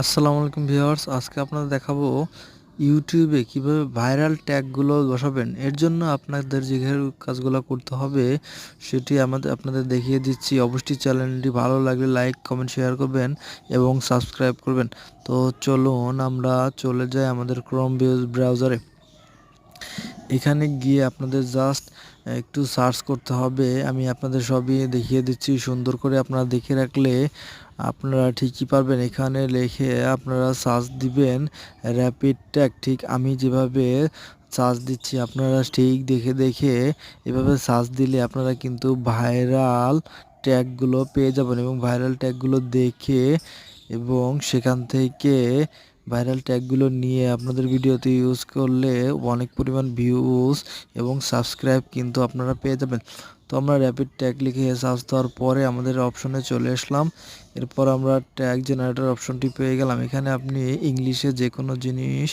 আসসালামু আলাইকুম ভিউয়ার্স, আজকে আপনাদের দেখাবো ইউটিউবে কীভাবে ভাইরাল ট্যাগগুলো বসাবেন। এর জন্য আপনাদের যে কাজগুলো করতে হবে, সেটি আমাদের আপনাদের দেখিয়ে দিচ্ছি। অবশ্যই চ্যানেলটি ভালো লাগলে লাইক, কমেন্ট, শেয়ার করবেন এবং সাবস্ক্রাইব করবেন। তো চলুন আমরা চলে যাই আমাদের ক্রোম ব্রাউজারে এখানে গিয়ে আপনাদের জাস্ট একটু সার্চ করতে হবে। আমি আপনাদের সবই দেখিয়ে দিচ্ছি। সুন্দর করে আপনারা দেখে রাখলে আপনারা ঠিকই পারবেন। এখানে লেখে আপনারা সার্চ দিবেন র্যাপিড ট্যাগ ঠিক আমি যেভাবে সার্চ দিচ্ছি, আপনারা ঠিক দেখে দেখে এভাবে সার্চ দিলে আপনারা কিন্তু ভাইরাল ট্যাগগুলো পেয়ে যাবেন এবং ভাইরাল ট্যাগগুলো দেখে এবং সেখান থেকে ভাইরাল ট্যাগগুলো নিয়ে আপনাদের ভিডিওতে ইউজ করলে অনেক পরিমাণ ভিউজ এবং সাবস্ক্রাইব কিন্তু আপনারা পেয়ে যাবেন। তো আমরা র্যাপিড ট্যাগ লিখে সার্চ দেওয়ার পরে আমাদের অপশনে চলে আসলাম। এরপর আমরা ট্যাগ জেনারেটর অপশনটি পেয়ে গেলাম। এখানে আপনি ইংলিশে যে কোনো জিনিস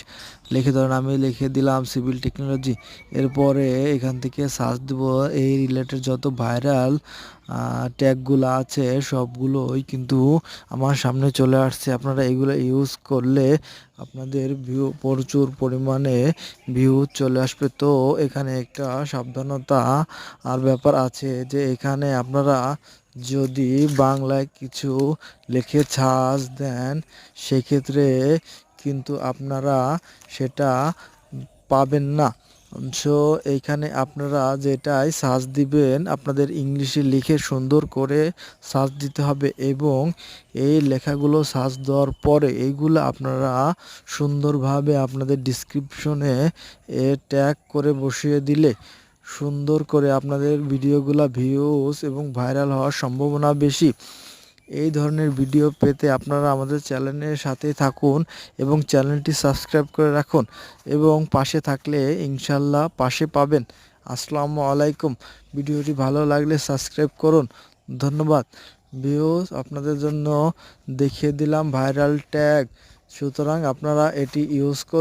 লিখে ধরেন, আমি লিখে দিলাম সিভিল টেকনোলজি এরপরে এখান থেকে সার্চ দেব এই রিলেটেড যত ভাইরাল ট্যাগগুলো আছে, সবগুলোই কিন্তু আমার সামনে চলে আসছে। আপনারা এগুলো ইউজ করলে আপনাদের ভিউ প্রচুর পরিমাণে ভিউ চলে আসবে। তো এখানে একটা সাবধানতা আর ব্যাপার আছে যে এখানে আপনারা যদি বাংলায় কিছু লিখে ছাজ দেন, সেক্ষেত্রে কিন্তু আপনারা সেটা পাবেন না। সো এইখানে আপনারা যেটাই সার্চ দিবেন, আপনাদের ইংলিশে লিখে সুন্দর করে সার্চ দিতে হবে এবং এই লেখাগুলো সার্চ দেওয়ার পরে এইগুলো আপনারা সুন্দরভাবে আপনাদের ডিসক্রিপশনে এ ট্যাগ করে বসিয়ে দিলে সুন্দর করে আপনাদের ভিডিওগুলো ভিউস এবং ভাইরাল হওয়ার সম্ভাবনা বেশি। এই ধরনের ভিডিও পেতে আপনারা আমাদের চ্যানেলের সাথে থাকুন এবং চ্যানেলটি সাবস্ক্রাইব করে রাখুন এবং পাশে থাকলে ইনশাল্লাহ পাশে পাবেন। আসসালামু আলাইকুম। ভিডিওটি ভালো লাগলে সাবস্ক্রাইব করুন। ধন্যবাদ। ভিউস আপনাদের জন্য দেখিয়ে দিলাম ভাইরাল ট্যাগ সুতরাং আপনারা এটি ইউজ করুন।